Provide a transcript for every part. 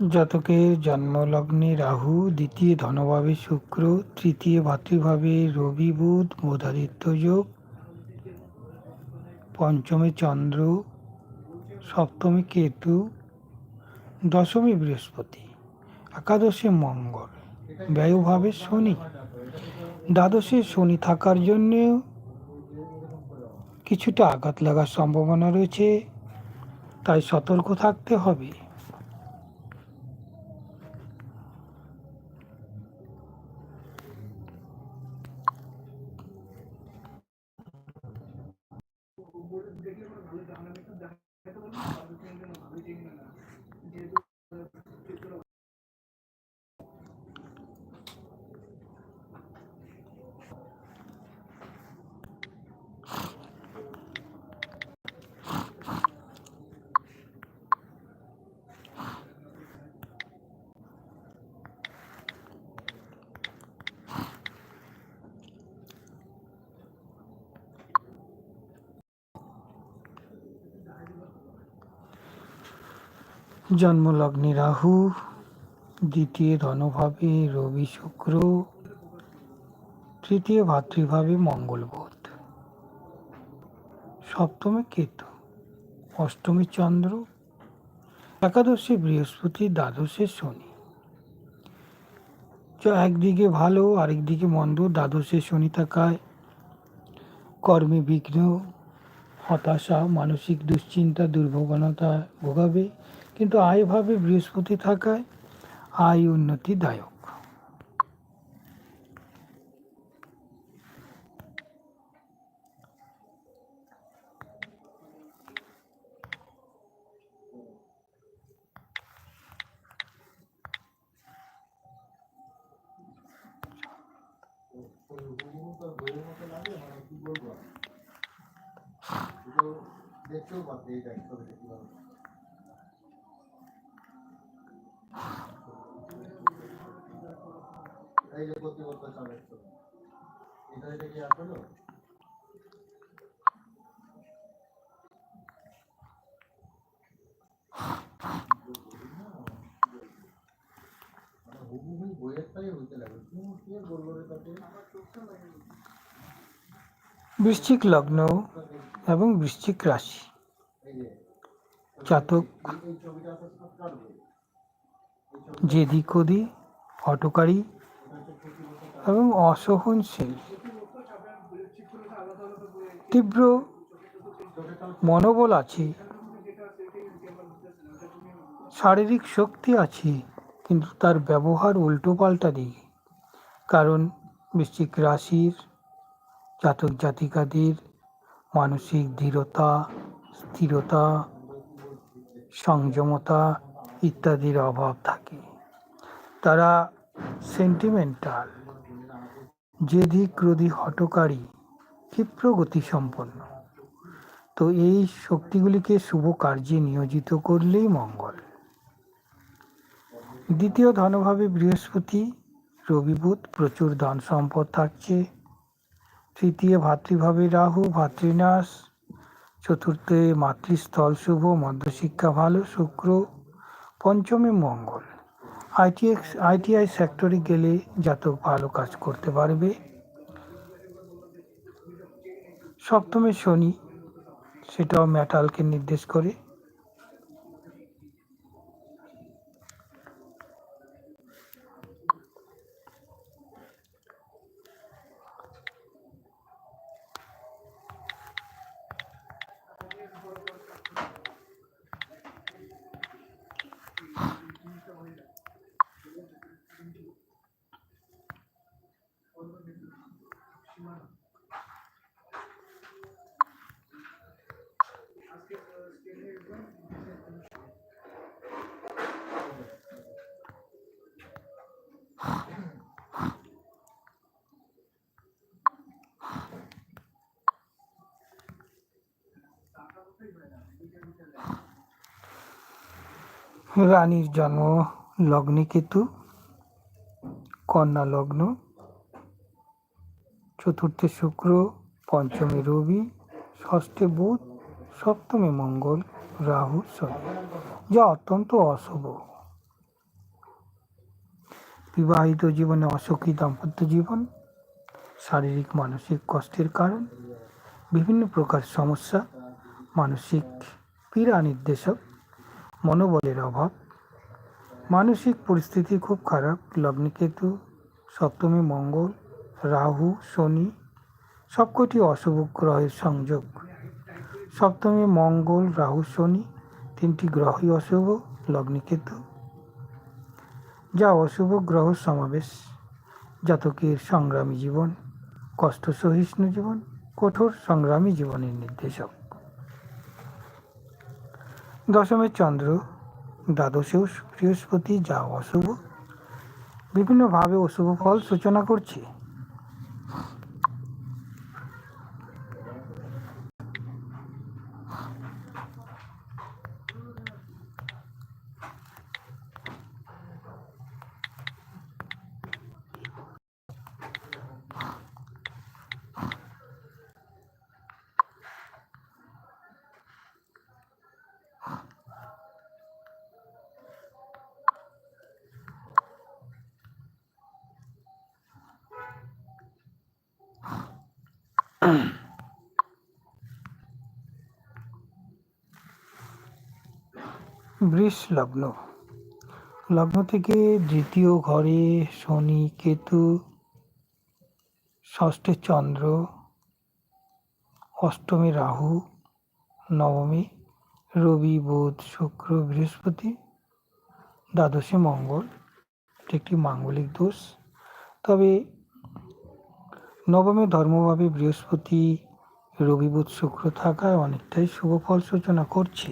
জাতকের জন্মলগ্নে রাহু, দ্বিতীয় ধনভাবে শুক্র, তৃতীয় ভাতৃভাবে রবি বুধ, বোধাদিত্য যোগ, পঞ্চমে চন্দ্র, সপ্তমী কেতু, দশমী বৃহস্পতি, একাদশে মঙ্গল, ব্যয়ভাবে শনি, দ্বাদশে শনি থাকার জন্য কিছুটা আঘাত লাগার সম্ভাবনা রয়েছে, তাই সতর্ক থাকতে হবে। দেখলে ভালো জানা নেই। তো জানা তো ভালো টিম না জন্মলগ্নে রাহু, দ্বিতীয় ধনভাবে রবি শুক্র, তৃতীয় ভাতৃভাবে মঙ্গল বুধ। সপ্তমে কেতু, অষ্টমী চন্দ্র, একাদশে বৃহস্পতি, দ্বাদশে শনি। একদিকে ভালো, আরেকদিকে মন্দ, দ্বাদশে শনি থাকায় কর্মে বিঘ্ন, হতাশা, মানসিক দুশ্চিন্তা দুর্ভোগনতা ভোগাবে। কিন্তু আয়ভাবে বৃহস্পতি থাকায় আয় উন্নতিদায়ক দেখতেও পাচ্ছে কীভাবে এই যে প্রতিবদ্ধ সাবেক এটা এটা কি আসলো হুবহু বইয়েরটাই হইতে লাগে কোন কে বলল রে তাকে? বৃশ্চিক লগ্ন এবং বৃশ্চিক রাশি। জাতক বই যেদিক ওদিক হটকারী এবং অসহনশীল। তীব্র মনোবল আছে। শারীরিক শক্তি আছে, কিন্তু তার ব্যবহার উল্টোপাল্টা দিকে কারণ বৃশ্চিক রাশির, জাতক জাতিকাদের মানসিক দৃঢ়তা, স্থিরতা, সংযমতা ইত্যাদির অভাব থাকে। তারা সেন্টিমেন্টাল জেদি ক্রোধী হটকারী ক্ষিপ্র গতিসম্পন্ন তো এই শক্তিগুলিকে শুভ কার্যে নিয়োজিত করলেই মঙ্গল। দ্বিতীয় ধনভাবে বৃহস্পতি রবিবুধ প্রচুর ধন সম্পদ থাকছে। তৃতীয় ভাতৃভাবে রাহু, ভাতৃনাশ। চতুর্থে মাতৃস্থল শুভ, মধ্যশিক্ষা ভালো, শুক্র, পঞ্চমে মঙ্গল। আইটিএক্স আইটিআই সেক্টরে গেলে যত ভালো কাজ করতে পারবে। সপ্তমে শনি, সেটাও মেটালকে নির্দেশ করে। রানীর জন্ম লগ্নে কেতু কন্যা লগ্ন, চতুর্থে শুক্র, পঞ্চমে রবি, ষষ্ঠে বুধ, সপ্তমে মঙ্গল, রাহু, শনি। যা অত্যন্ত অশুভ। বিবাহিত জীবনে অসুখী দাম্পত্য জীবন, শারীরিক মানসিক কষ্টের কারণ, বিভিন্ন প্রকার সমস্যা মানসিক পীড়া নির্দেশক, মনোবলের অভাব। মানসিক পরিস্থিতি খুব খারাপ। লগ্নিকেতু, সপ্তমী মঙ্গল, রাহু, শনি, সবকটি অশুভ গ্রহের সংযোগ। সপ্তমী মঙ্গল, রাহু, শনি, তিনটি গ্রহই অশুভ, লগ্নিকেতু। যা অশুভ গ্রহ সমাবেশ, জাতকের সংগ্রামী জীবন, কষ্ট সহিষ্ণু জীবন, কঠোর সংগ্রামী জীবনের নির্দেশক। দশমের চন্দ্র দ্বাদশেও বৃহস্পতি যা অশুভ। বিভিন্নভাবে অশুভ ফল সূচনা করছে। বৃষ লগ্ন। লগ্ন থেকে দ্বিতীয় ঘরে শনি, কেতু, ষষ্ঠে চন্দ্র, অষ্টমী রাহু, নবমী রবি, বুধ, শুক্র, বৃহস্পতি, দ্বাদশে মঙ্গল। এটি একটি মাঙ্গলিক দোষ। তবে নবমে ধর্মভাবে বৃহস্পতি রবি বুধ শুক্র থাকায় অনেকটাই শুভ ফল সূচনা করছে।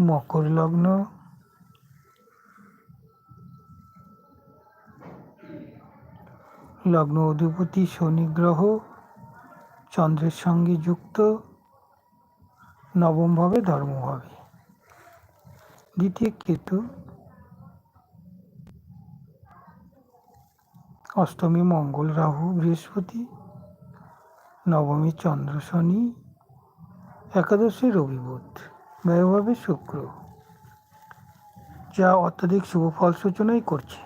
মকর লগ্ন। লগ্ন অধিপতি শনি গ্রহ চন্দ্রের সঙ্গে যুক্ত নবমভাবে ধর্মভাবে দ্বিতীয় কেতু অষ্টমী মঙ্গল রাহু, বৃহস্পতি নবমী চন্দ্র শনি, একাদশী রবি বুধ, ব্যয়ভাবে শুক্র, যা অত্যাধিক শুভ ফল সূচনাই করছে।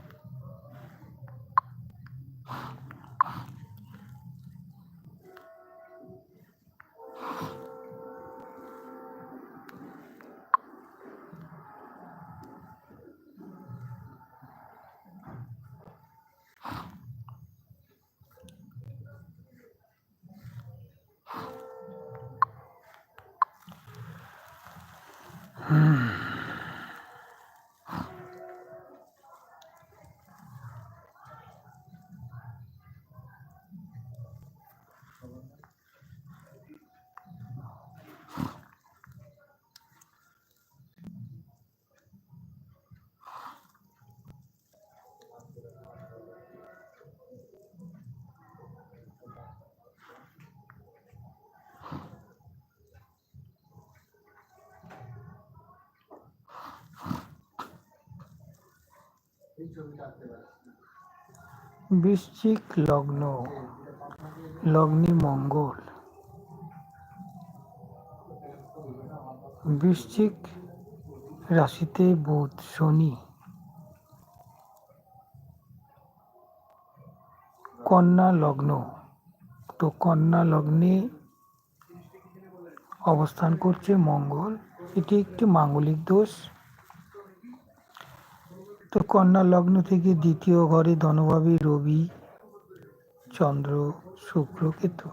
বৃশ্চিক লগ্ন, লগ্নি মঙ্গল। বৃশ্চিক রাশিতে বুধ, শনি। কন্যা লগ্ন, তো কন্যা লগ্নে অবস্থান করছে মঙ্গল। এটি একটি মাঙ্গলিক দোষ। তো কন্যা লগ্ন থেকে দ্বিতীয় ঘরে ধনভাবে রবি চন্দ্র শুক্র কেতু।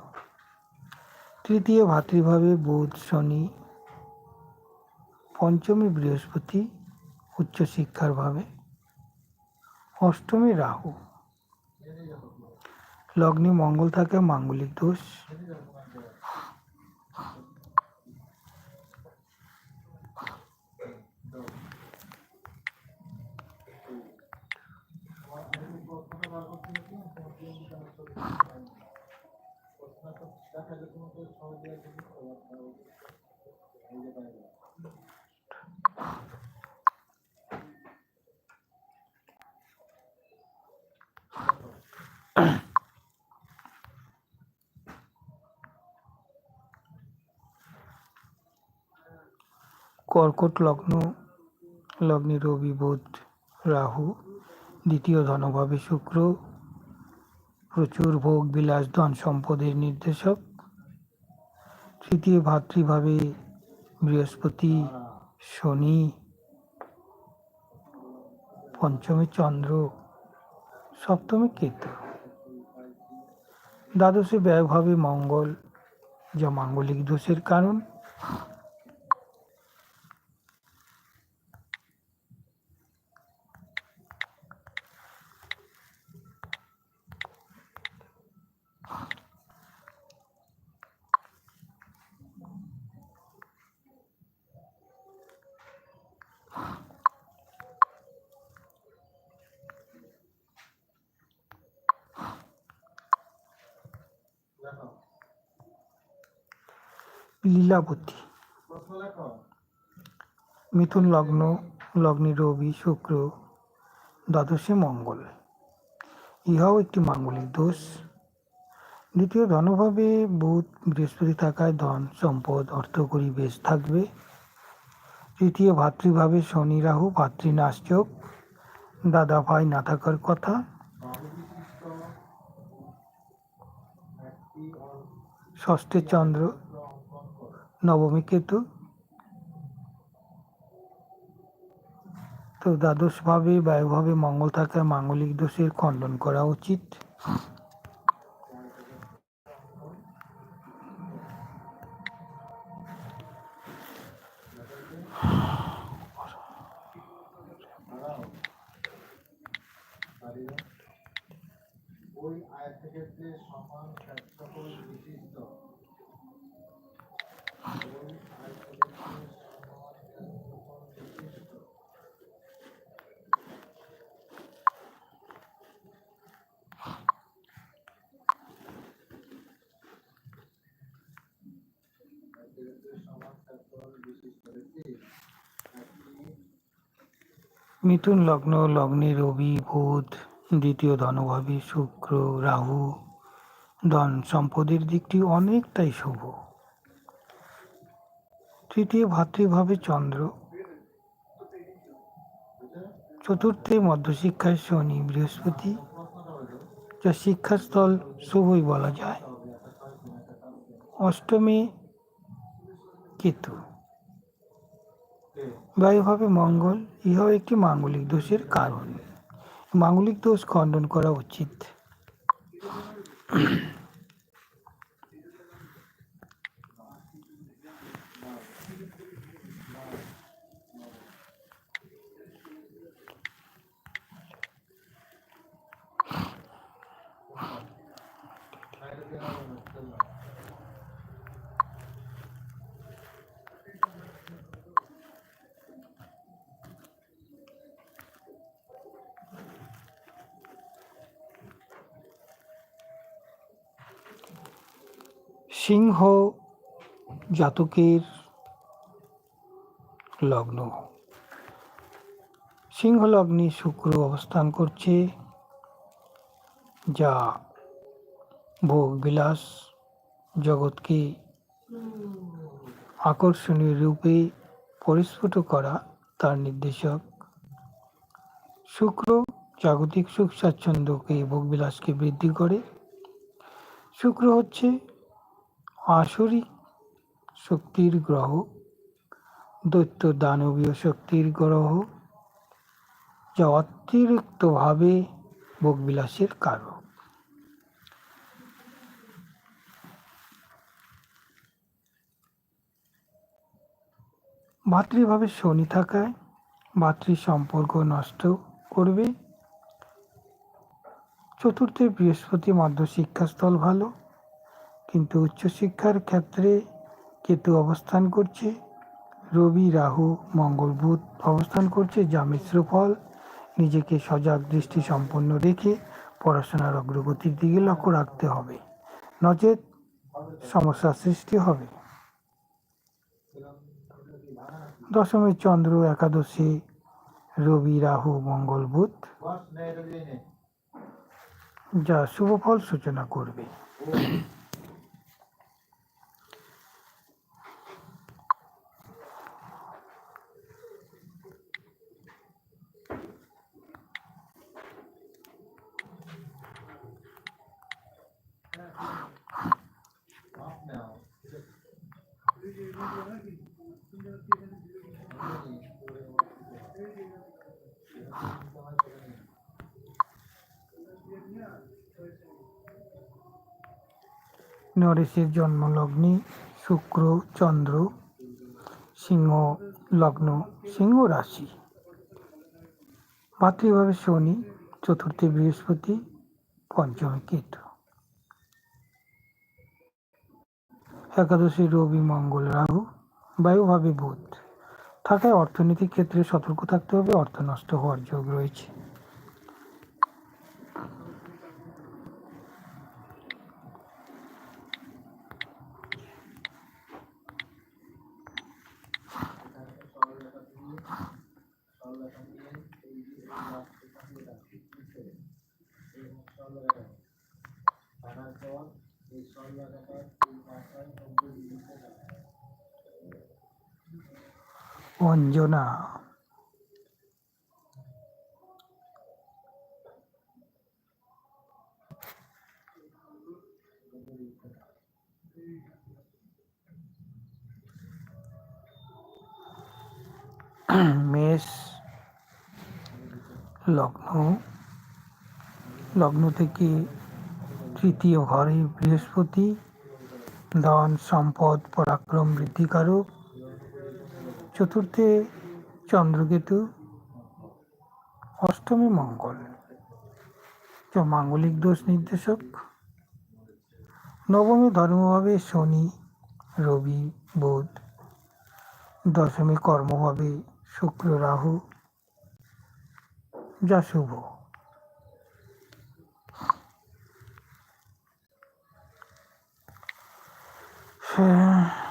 তৃতীয় ভাতৃভাবে বুধ শনি। পঞ্চমী বৃহস্পতি উচ্চশিক্ষার ভাবে। অষ্টমী রাহু। লগ্নে মঙ্গল থাকে, মাঙ্গলিক দোষ। কর্কট লগ্ন, লগ্নে রবি, বুধ, রাহু, দ্বিতীয় ধনভাবে শুক্র, প্রচুর ভোগ, বিলাস, ধন সম্পদের নির্দেশক। তৃতীয় ভাতৃভাবে বৃহস্পতি, শনি, পঞ্চমে চন্দ্র, সপ্তমে কেতু। দ্বাদশে ব্যয়ভাবে মঙ্গল যা মাঙ্গলিক দোষের কারণ। লীলাবতী। মিথুন লগ্ন, লগ্নে রবি, শুক্র, দ্বাদশে মঙ্গল। ইহাও একটি মাঙ্গলিক দোষ। দ্বিতীয়, ধনভাবে বুধ বৃহস্পতি থাকায় ধন, সম্পদ অর্থকরী বেশ থাকবে। তৃতীয়, ভাতৃভাবে শনি, রাহু ভাতৃনাশযোগ দাদা ভাই না থাকার কথা অবিশিষ্ট একটি ষষ্ঠে চন্দ্র নবমী কেতু। তো দ্বাদশভাবে বায়ুভাবে মঙ্গল থাকায় মাঙ্গলিক দোষের খণ্ডন করা উচিত। মিথুন লগ্ন লগ্নে রবি বুধ। দ্বিতীয় ধনভাবে শুক্র, রাহু, ধন সম্পদের দিকটি অনেকটাই শুভ। তৃতীয় ভাতৃভাবে চন্দ্র। চতুর্থে মধ্যশিক্ষায় শনি, বৃহস্পতি। যা শিক্ষাস্থল শুভই বলা যায়। অষ্টমী কেতু। বায়ুভাবে মঙ্গল, ইহাও একটি মাঙ্গলিক দোষের কারণ। মাঙ্গলিক দোষ খণ্ডন করা উচিত। সিংহ জাতকের লগ্ন। সিংহ লগ্নে শুক্র অবস্থান করছে, যা ভোগ বিলাস জগৎকে আকর্ষণীয় রূপে পরিস্ফুট করা তার নির্দেশক। শুক্র জাগতিক সুখ স্বাচ্ছন্দ্যকে, ভোগবিলাসকে বৃদ্ধি করে। শুক্র হচ্ছে আসরিক শক্তির গ্রহ, দৈত্য দানবীয় শক্তির গ্রহ যা অতিরিক্তভাবে ভোগবিলাসের কারক। ভাতৃভাবে শনি থাকায় ভাতৃ সম্পর্ক নষ্ট করবে। চতুর্থে বৃহস্পতি মাধ্য শিক্ষাস্থল ভালো। কিন্তু উচ্চশিক্ষার ক্ষেত্রে কেতু অবস্থান করছে। রবি, রাহু, মঙ্গল, বুধ অবস্থান করছে। যা মিশ্র ফল। নিজেকে সজাগ দৃষ্টি সম্পন্ন রেখে পড়াশোনার অগ্রগতির দিকে লক্ষ্য রাখতে হবে। নচেত সমস্যার সৃষ্টি হবে। দশমী চন্দ্র, একাদশী, রবি, রাহু, মঙ্গল, বুধ যা শুভ ফল সূচনা করবে। নরেশের জন্মলগ্নে শুক্র, চন্দ্র, সিংহ, লগ্ন, সিংহ রাশি। মাতৃভাবে শনি, চতুর্থে বৃহস্পতি, পঞ্চমে কেতু। একাদশী রবি, মঙ্গল, রাহু বায়ুভাবে বুধ। থাকায় অর্থনৈতিক ক্ষেত্রে সতর্ক থাকতে হবে, অর্থ নষ্ট হওয়ার যোগ রয়েছে টানার পর এই সল লাগাটার এই মাথায় অব্দি দিতে হবে অঞ্জনা। মেষ লগ্ন। লগ্ন থেকে তৃতীয় ঘরে বৃহস্পতি। ধন সম্পদ পরাক্রম বৃদ্ধিকারক। চতুর্থে চন্দ্রকেতু, অষ্টমী মঙ্গল। মাঙ্গলিক দোষ নির্দেশক। নবমী ধর্মভাবে শনি, রবি, বুধ। দশমী কর্মভাবে শুক্র, রাহু। যা শুভ। হ্যাঁ।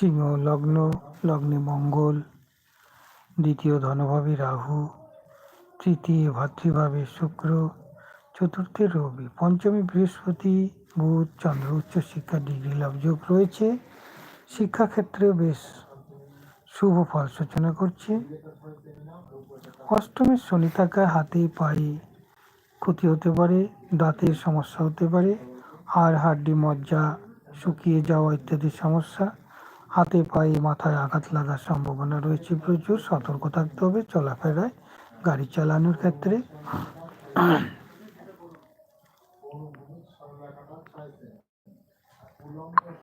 সিংহ লগ্ন, লগ্নে মঙ্গল, দ্বিতীয় ধনভাবে রাহু, তৃতীয় ভাতৃভাবে শুক্র, চতুর্থে রবি, পঞ্চমী বৃহস্পতি, বুধ, চন্দ্র উচ্চশিক্ষা ডিগ্রি, লাভ, যোগ রয়েছে। শিক্ষাক্ষেত্রে বেশ শুভ ফল সূচনা করছে। অষ্টমীর শনি থাকায় হাতে পায়ে ক্ষতি হতে পারে দাঁতের সমস্যা হতে পারে হাড় হাড্ডি, মজ্জা শুকিয়ে যাওয়া ইত্যাদি সমস্যা হাতে পায়ে মাথায় আঘাত লাগার সম্ভাবনা রয়েছে প্রচুর। সতর্ক থাকতে হবে, চলাফেরায় গাড়ি চালানোর ক্ষেত্রে।